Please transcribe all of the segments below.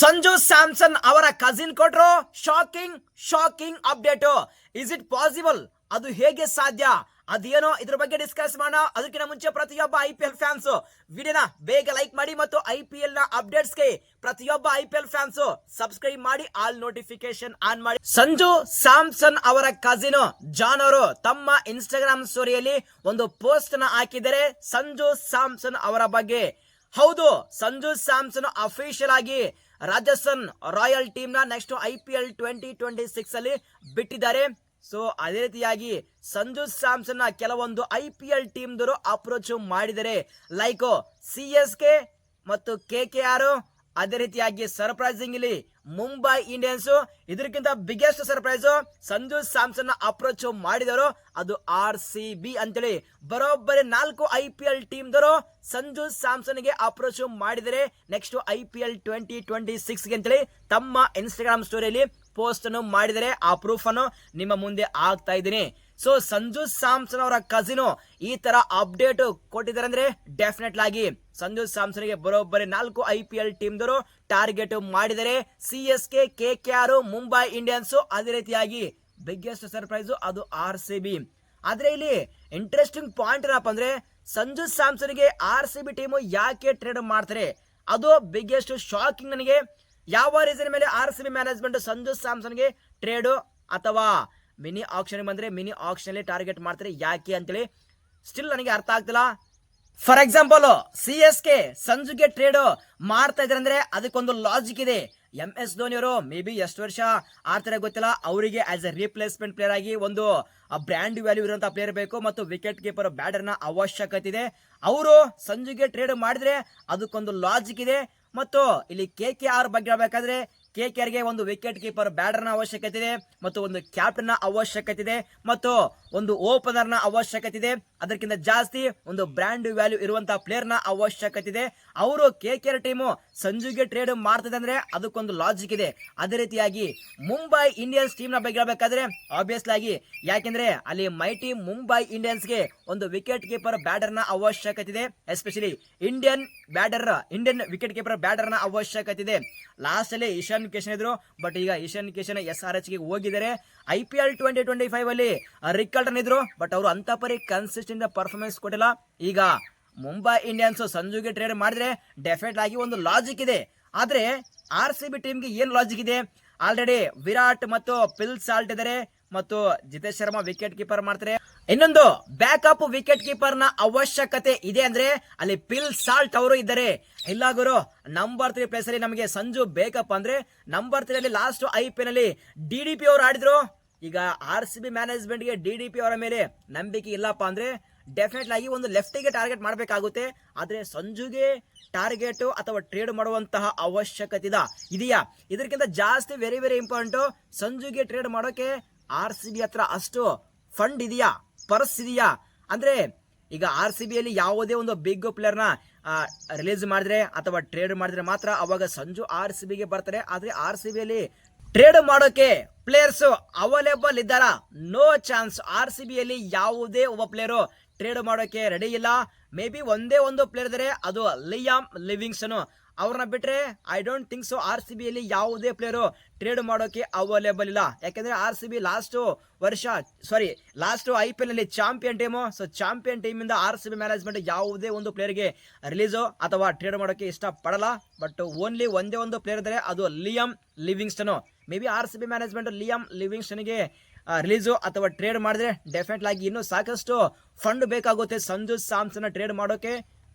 ಸಂಜು ಸ್ಯಾಮ್ಸನ್ ಅವರ ಕಸಿನ್ ಕೊಟ್ರು? Shocking shocking update is it possible ಅದು ಹೇಗೆ ಸಾಧ್ಯ? ಅದೇನೋ ಇದ್ರ ಬಗ್ಗೆ ಡಿಸ್ಕಸ್ ಮಾಡೋಣ. ಅದಕ್ಕಿಂತ ಮುಂಚೆ ಪ್ರತಿಯೊಬ್ಬ ಐ ಪಿ ಎಲ್ ಫ್ಯಾನ್ಸ್ ವಿಡಿಯೋನ ಬೇಗ ಲೈಕ್ ಮಾಡಿ ಮತ್ತು ಐ ಪಿ ಎಲ್ನ ಅಪ್ಡೇಟ್ಸ್ಗೆ ಪ್ರತಿಯೊಬ್ಬ I P L fans subscribe ಮಾಡಿ ಆಲ್ ನೋಟಿಫಿಕೇಶನ್ ಆನ್ ಮಾಡಿ. ಸಂಜು ಸ್ಯಾಮ್ಸನ್ ಅವರ ಕಸಿನ್ ಜಾನ್ ಅವರು ತಮ್ಮ ಇನ್ಸ್ಟಾಗ್ರಾಮ್ ಸ್ಟೋರಿಯಲ್ಲಿ ಒಂದು ಪೋಸ್ಟ್ನ ಹಾಕಿದರೆ ಸಂಜು ಸ್ಯಾಮ್ಸನ್ ಅವರ ಬಗ್ಗೆ. ಹೌದು, ಸಂಜು ಸ್ಯಾಮ್ಸನ್ ಅಫಿಷಿಯಲ್ ಆಗಿ Rajasthan royal ಟೀಮ್ನ next I P L twenty twenty six ಅಲ್ಲಿ ಬಿಟ್ಟಿದ್ದಾರೆ. ಸೊ ಅದೇ ರೀತಿಯಾಗಿ ಸಂಜು ಸ್ಯಾಮ್ಸನ್ ಕೆಲವೊಂದು ಐ ಪಿ ಎಲ್ ಟೀಮ್ ದವರು ಅಪ್ರೋಚ್ ಮಾಡಿದರೆ ಲೈಕ್ ಸಿ ಎಸ್ ಕೆ ಮತ್ತು ಕೆ ಕೆ ಆರ್ ಅದೇ ರೀತಿಯಾಗಿ ಸರ್ಪ್ರೈಸಿಂಗ್ ಇಲ್ಲಿ ಮುಂಬೈ ಇಂಡಿಯನ್ಸ್ ಇದಕ್ಕಿಂತ biggest surprise Sanju Samson approach ಮಾಡಿದವರು ಅದು ಆರ್ ಸಿ ಬಿ ಅಂತೇಳಿ. ಬರೋಬ್ಬರಿ ನಾಲ್ಕು ಐ ಪಿ ಎಲ್ ಟೀಮ್ ದವರು ಸಂಜು ಸ್ಯಾಮ್ಸನ್ಗೆ ಅಪ್ರೋಚ್ ಮಾಡಿದರೆ next I P L twenty twenty six ಅಂತೇಳಿ ತಮ್ಮ ಇನ್ಸ್ಟಾಗ್ರಾಮ್ ಸ್ಟೋರಿಯಲ್ಲಿ ಪೋಸ್ಟ್ ಅನ್ನು ಮಾಡಿದರೆ ಆ ಪ್ರೂಫ್ ಅನ್ನು ನಿಮ್ಮ ಮುಂದೆ ಆಗ್ತಾ ಇದ್ದೀನಿ. ಸೊ ಸಂಜು ಸ್ಯಾಮ್ಸನ್ ಅವರ ಕಸಿನು ಈ ತರ ಅಪ್ಡೇಟ್ ಕೊಟ್ಟಿದ್ದಾರೆ ಅಂದ್ರೆ ಡೆಫಿನೆಟ್ ಆಗಿ ಸಂಜು ಸ್ಯಾಮ್ಸನ್ಗೆ ಬರೋಬ್ಬರಿ ನಾಲ್ಕು ಐ ಪಿ ಎಲ್ ಟೀಮ್ ದವರು ಟಾರ್ಗೆಟ್ ಮಾಡಿದರೆ C S K K K R Mumbai Indians ಅದೇ ರೀತಿಯಾಗಿ ಬಿಗ್ಗೆಸ್ಟ್ ಸರ್ಪ್ರೈಸ್ ಅದು ಆರ್ ಸಿ ಬಿ ಆದ್ರೆ ಇಲ್ಲಿ ಇಂಟ್ರೆಸ್ಟಿಂಗ್ ಪಾಯಿಂಟ್ ಏನಪ್ಪ ಅಂದ್ರೆ ಸಂಜು ಸ್ಯಾಮ್ಸನ್ಗೆ ಆರ್ ಸಿ ಬಿ ಟೀಮು ಯಾಕೆ ಟ್ರೇಡ್ ಮಾಡ್ತಾರೆ? ಅದು ಬಿಗ್ಗೆಸ್ಟ್ ಶಾಕಿಂಗ್ ನನಗೆ. ಯಾವ ರೀಸನ್ ಮೇಲೆ R C B management Sanju ಸ್ಯಾಮ್ಸನ್ಗೆ trade ಅಥವಾ ಮಿನಿ ಆಕ್ಷನ್ ಬಂದರೆ ಮಿನಿ ಆಕ್ಷನಲ್ಲಿ ಟಾರ್ಗೆಟ್ ಮಾಡ್ತಾರೆ. ಯಾಕೆ ಅಂತೇಳಿ ಸ್ಟಿಲ್ ನನಗೆ ಅರ್ಥ ಆಗ್ತಿಲ್ಲ. For example C S K, ಸಂಜುಗೆ trade ಮಾಡ್ತಾ ಇದ್ರೆ ಅಂದ್ರೆ ಅದಕ್ಕೊಂದು ಲಾಜಿಕ್ ಇದೆ. ಎಂ ಎಸ್ ಧೋನಿ ಅವರು ಮೇ ಬಿ ಎಷ್ಟು ವರ್ಷ ಆಡ್ತಾರೆ ಗೊತ್ತಿಲ್ಲ. ಅವರಿಗೆ ಆಸ್ ಎ ರಿಪ್ಲೇಸ್ಮೆಂಟ್ ಪ್ಲೇಯರ್ ಆಗಿ ಒಂದು ಬ್ರ್ಯಾಂಡ್ ವ್ಯಾಲ್ಯೂ ಇರುವಂತಹ ಪ್ಲೇಯರ್ ಬೇಕು ಮತ್ತು ವಿಕೆಟ್ ಕೀಪರ್ ಬ್ಯಾಟರ್ನ ಅವಶ್ಯಕತೆ ಇದೆ. ಅವರು ಸಂಜುಗೆ ಟ್ರೇಡ್ ಮಾಡಿದ್ರೆ ಅದಕ್ಕೊಂದು ಲಾಜಿಕ್ ಇದೆ. ಮತ್ತು ಇಲ್ಲಿ ಕೆ ಕೆ ಆರ್ ಬಗ್ಗೆ ಹೇಳ್ಬೇಕಾದ್ರೆ ಕೆ ಕೆ ಆರ್ಗೆ ಒಂದು ವಿಕೆಟ್ ಕೀಪರ್ ಬ್ಯಾಟರ್ನ ಅವಶ್ಯಕತೆ ಇದೆ ಮತ್ತು ಒಂದು ಕ್ಯಾಪ್ಟನ್ನ ಅವಶ್ಯಕತೆ ಇದೆ. ಮತ್ತು ಒಂದು ಓಪನರ್ನ ಅವಶ್ಯಕತೆ ಇದೆ ಅದಕ್ಕಿಂತ ಜಾಸ್ತಿ ಒಂದು ಬ್ರ್ಯಾಂಡ್ ವ್ಯಾಲ್ಯೂ ಇರುವಂತ ಪ್ಲೇಯರ್ನ ಅವಶ್ಯಕತೆ ಇದೆ ಅವರು ಕೆ ಕೆ ಆರ್ ಟೀಮು ಸಂಜುಗೆ ಟ್ರೇಡ್ ಮಾಡ್ತದೆ ಅಂದ್ರೆ ಅದಕ್ಕೊಂದು ಲಾಜಿಕ್ ಇದೆ. ಅದೇ ರೀತಿಯಾಗಿ ಮುಂಬೈ ಇಂಡಿಯನ್ಸ್ ಟೀಮ್ನ ಬಗ್ಗೆ ಹೇಳಬೇಕಾದ್ರೆ ಆಬ್ವಿಯಸ್ಲಿ ಆಗಿ ಯಾಕೆಂದ್ರೆ ಅಲ್ಲಿ ಮೈಟಿ ಮುಂಬೈ ಇಂಡಿಯನ್ಸ್ಗೆ ಒಂದು ವಿಕೆಟ್ ಕೀಪರ್ ಬ್ಯಾಟರ್ನ ಅವಶ್ಯಕತೆ ಇದೆ especially Indian batter Indian wicket keeper ಬ್ಯಾಟರ್ನ ಅವಶ್ಯಕತೆ ಇದೆ ಲಾಸ್ಟ್ ಅಲ್ಲಿ ಇಶಾನ್ ಕಿಶನ್ ಇದ್ರು ಬಟ್ ಈಗ ಇಶಾನ್ ಕಿಶನ್ ಎಸ್ ಆರ್ ಎಚ್ಗೆ ಹೋಗಿದ್ದಾರೆ. I P L twenty twenty five ಅಲ್ಲಿ ರಿಕಲ್ಟನ್ ಇದ್ರು ಬಟ್ ಅವರು ಅಂತ ಪರಿ ಕನ್ಸಿಸ್ಟೆಂಟ್ ಪರ್ಫಾರ್ಮೆನ್ಸ್ ಕೊಟ್ಟಿಲ್ಲ. ಈಗ ಮುಂಬೈ ಇಂಡಿಯನ್ಸ್ ಸಂಜುಗೆ ಟ್ರೇಡ್ ಮಾಡಿದ್ರೆ ಡೆಫಿನೆಟ್ ಆಗಿ ಒಂದು ಲಾಜಿಕ್ ಇದೆ. ಆದ್ರೆ ಆರ್ ಸಿ ಬಿ ಟೀಮ್ಗೆ ಏನ್ ಲಾಜಿಕ್ ಇದೆ? ಆಲ್ರೆಡಿ ವಿರಾಟ್ ಮತ್ತು ಪಿಲ್ ಸಾಲ್ಟ್ ಇದ್ದಾರೆ, ಮತ್ತು ಜಿತೇಶ್ ಶರ್ಮಾ ವಿಕೆಟ್ ಕೀಪರ್ ಮಾಡ್ತಾರೆ. ಇನ್ನೊಂದು ಬ್ಯಾಕಪ್ ವಿಕೆಟ್ ಕೀಪರ್ನ ಅವಶ್ಯಕತೆ ಇದೆ ಅಂದ್ರೆ ಅಲ್ಲಿ ಪಿಲ್ ಸಾಲ್ಟ್ ಅವರು ಇದ್ದಾರೆ. ಇಲ್ಲ ಗುರು ನಂಬರ್ ತ್ರೀ ಪ್ಲೇಸ್ ಅಲ್ಲಿ ನಮಗೆ ಸಂಜು ಬೇಕಪ್ಪ ಅಂದ್ರೆ ನಂಬರ್ ತ್ರೀ ಅಲ್ಲಿ ಲಾಸ್ಟ್ ಐ ಪಿ ಅಲ್ಲಿ ಡಿ ಡಿ ಪಿ ಅವರು ಆಡಿದ್ರು. ಈಗ ಆರ್ ಸಿ ಬಿ ಮ್ಯಾನೇಜ್ಮೆಂಟ್ಗೆ ಡಿ ಡಿ ಪಿ ಅವರ ಮೇಲೆ ನಂಬಿಕೆ ಇಲ್ಲಪ್ಪ ಅಂದ್ರೆ ಡೆಫಿನೆಟ್ ಆಗಿ ಒಂದು ಲೆಫ್ಟಿಗೆ ಟಾರ್ಗೆಟ್ ಮಾಡಬೇಕಾಗುತ್ತೆ. ಆದರೆ ಸಂಜುಗೆ ಟಾರ್ಗೆಟ್ ಅಥವಾ ಟ್ರೇಡ್ ಮಾಡುವಂತಹ ಅವಶ್ಯಕತೆ ಇದೆ. ಇದೆಯಾ? ಇದಕ್ಕಿಂತ ಜಾಸ್ತಿ ವೆರಿ ವೆರಿ ಇಂಪಾರ್ಟೆಂಟ್ ಸಂಜುಗೆ ಟ್ರೇಡ್ ಮಾಡೋಕೆ ಆರ್ ಸಿ ಬಿ ಹತ್ರ ಅಷ್ಟು ಫಂಡ್ ಇದೆಯಾ? ಪರ್ಸ್ ಇದೆಯಾ? ಅಂದ್ರೆ ಈಗ ಆರ್ ಸಿ ಬಿಯಲ್ಲಿ ಯಾವುದೇ ಒಂದು ಬಿಗ್ ಪ್ಲೇಯರ್ನ ರಿಲೀಸ್ ಮಾಡಿದ್ರೆ ಅಥವಾ ಟ್ರೇಡ್ ಮಾಡಿದ್ರೆ ಮಾತ್ರ ಅವಾಗ ಸಂಜು ಆರ್ ಸಿ ಬಿಗೆ ಬರ್ತಾರೆ. ಆದರೆ ಆರ್ ಸಿ ಬಿಯಲ್ಲಿ ಟ್ರೇಡ್ ಮಾಡೋಕೆ ಪ್ಲೇಯರ್ಸ್ ಅವೈಲೇಬಲ್ ಇದ್ದಾರಾ? ನೋ ಚಾನ್ಸ್ ಆರ್ ಸಿ ಬಿಯಲ್ಲಿ ಯಾವುದೇ ಒಬ್ಬ ಪ್ಲೇಯರು ಟ್ರೇಡ್ ಮಾಡೋಕೆ ರೆಡಿ ಇಲ್ಲ. ಮೇ ಬಿ ಒಂದೇ ಒಂದು ಪ್ಲೇಯರ್ ಇದ್ದಾರೆ ಅದು ಲಿಯಾಮ್ ಲಿವಿಂಗ್ಸನ್ ಅವ್ರನ್ನ ಬಿಟ್ರೆ I don't think so R C ಬಿಯಲ್ಲಿ ಯಾವುದೇ ಪ್ಲೇಯರು ಟ್ರೇಡ್ ಮಾಡೋಕೆ ಅವೈಲೇಬಲ್ ಇಲ್ಲ. ಯಾಕಂದ್ರೆ ಆರ್ ಸಿ ಬಿ ಲಾಸ್ಟು ವರ್ಷ ಸಾರಿ ಲಾಸ್ಟು ಐ ಪಿ ಎಲ್ ಅಲ್ಲಿ champion team so champion team ಇಂದ ಆರ್ ಸಿ ಬಿ ಮ್ಯಾನೇಜ್ಮೆಂಟ್ ಯಾವುದೇ ಒಂದು ಪ್ಲೇಯರ್ಗೆ ರಿಲೀಸು ಅಥವಾ ಟ್ರೇಡ್ ಮಾಡೋಕೆ ಇಷ್ಟಪಡಲ್ಲ. ಬಟ್ ಓನ್ಲಿ ಒಂದೇ ಒಂದು ಪ್ಲೇಯರ್ ಇದ್ದಾರೆ ಅದು Liam Livingstone maybe R C B management Liam ಲಿವಿಂಗ್ಸ್ಟನ್ಗೆ release ಅಥವಾ ಟ್ರೇಡ್ ಮಾಡಿದ್ರೆ ಡೆಫಿನೆಟ್ ಆಗಿ ಇನ್ನೂ ಸಾಕಷ್ಟು ಫಂಡ್ ಬೇಕಾಗುತ್ತೆ. ಸಂಜು ಸ್ಯಾಮ್ಸನ್ ಟ್ರೇಡ್ ಮಾಡೋಕೆ.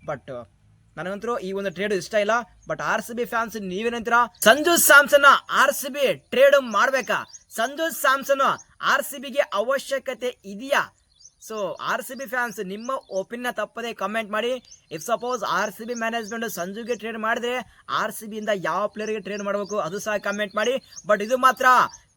ಬಟ್ ನನಗಂತರೂ ಈ ಒಂದು ಟ್ರೇಡ್ ಇಷ್ಟ ಇಲ್ಲ. But R C B fans ನೀವೇನಂತೀರಾ Sanju Samson R C B trade ಮಾಡ್ಬೇಕಾ? ಸಂಜು ಸ್ಯಾಮ್ಸನ್ ಆರ್ ಸಿ ಬಿಗೆ ಅವಶ್ಯಕತೆ ಇದೆಯಾ? So R C B fans ನಿಮ್ಮ ಒಪಿನಿಯನ್ ತಪ್ಪದೆ ಕಮೆಂಟ್ ಮಾಡಿ. If suppose R C B management ಸಂಜುಗೆ trade ಮಾಡಿದ್ರೆ ಆರ್ ಸಿ ಬಿಯಿಂದ ಯಾವ ಪ್ಲೇಯರ್ಗೆ ಟ್ರೇಡ್ ಮಾಡಬೇಕು, ಅದು ಸಹ ಕಮೆಂಟ್ ಮಾಡಿ. ಬಟ್ ಇದು ಮಾತ್ರ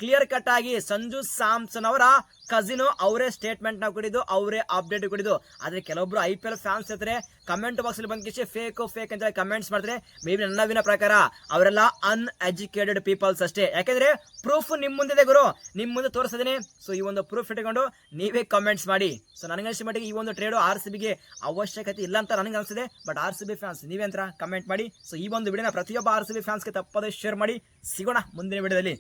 ಕ್ಲಿಯರ್ ಕಟ್ ಆಗಿ ಸಂಜು ಸ್ಯಾಮ್ಸನ್ ಅವರ ಕಸಿನು ಅವರೇ ಸ್ಟೇಟ್ಮೆಂಟ್ನ ಅವರೇ ಅಪ್ಡೇಟ್ ಕೊಡಿದ್ದು ಆದ್ರೆ ಕೆಲವೊಬ್ರು ಐ ಪಿ ಎಲ್ ಫ್ಯಾನ್ಸ್ ಇರ್ತಾರೆ ಕಮೆಂಟ್ ಬಾಕ್ಸ್ ಅಲ್ಲಿ ಬಂದ್ಕಿಸಿ ಫೇಕ್ ಫೇಕ್ ಅಂತ ಕಮೆಂಟ್ಸ್ ಮಾಡ್ತಾರೆ. ಮೇ ಬಿ ನನ್ನ ಪ್ರಕಾರ ಅವರೆಲ್ಲ ಅನ್ಎಜುಕೇಟೆಡ್ ಪೀಪಲ್ಸ್ ಅಷ್ಟೇ. ಯಾಕಂದ್ರೆ ಪ್ರೂಫ್ ನಿಮ್ ಮುಂದೆ ಇದೆ ಗುರು. ನಿಮ್ ಮುಂದೆ ತೋರಿಸಿದೀನಿ ಸೊ ಈ ಒಂದು ಪ್ರೂಫ್ ಇಟ್ಕೊಂಡು ನೀವೇ ಕಮೆಂಟ್ಸ್ ಮಾಡಿ. ಸೊ ನನಗನ್ಸಿದ ಮಟ್ಟಿಗೆ ಈ ಒಂದು ಟ್ರೇಡು ಆರ್ ಸಿ ಬಿಗೆ ಅವಶ್ಯಕತೆ ಇಲ್ಲ ಅಂತ ನನಗೆ ಅನಿಸಿದೆ but R C B fans ನೀವೇಂತರ comment ಮಾಡಿ. ಸೊ ಈ ಒಂದು ವಿಡಿಯೋನ ಪ್ರತಿಯೊಬ್ಬ ಆರ್ ಸಿ ಬಿ ಫ್ಯಾನ್ಸ್ಗೆ ತಪ್ಪದೇ ಶೇರ್ ಮಾಡಿ. ಸಿಗೋಣ ಮುಂದಿನ ವಿಡಿಯೋದಲ್ಲಿ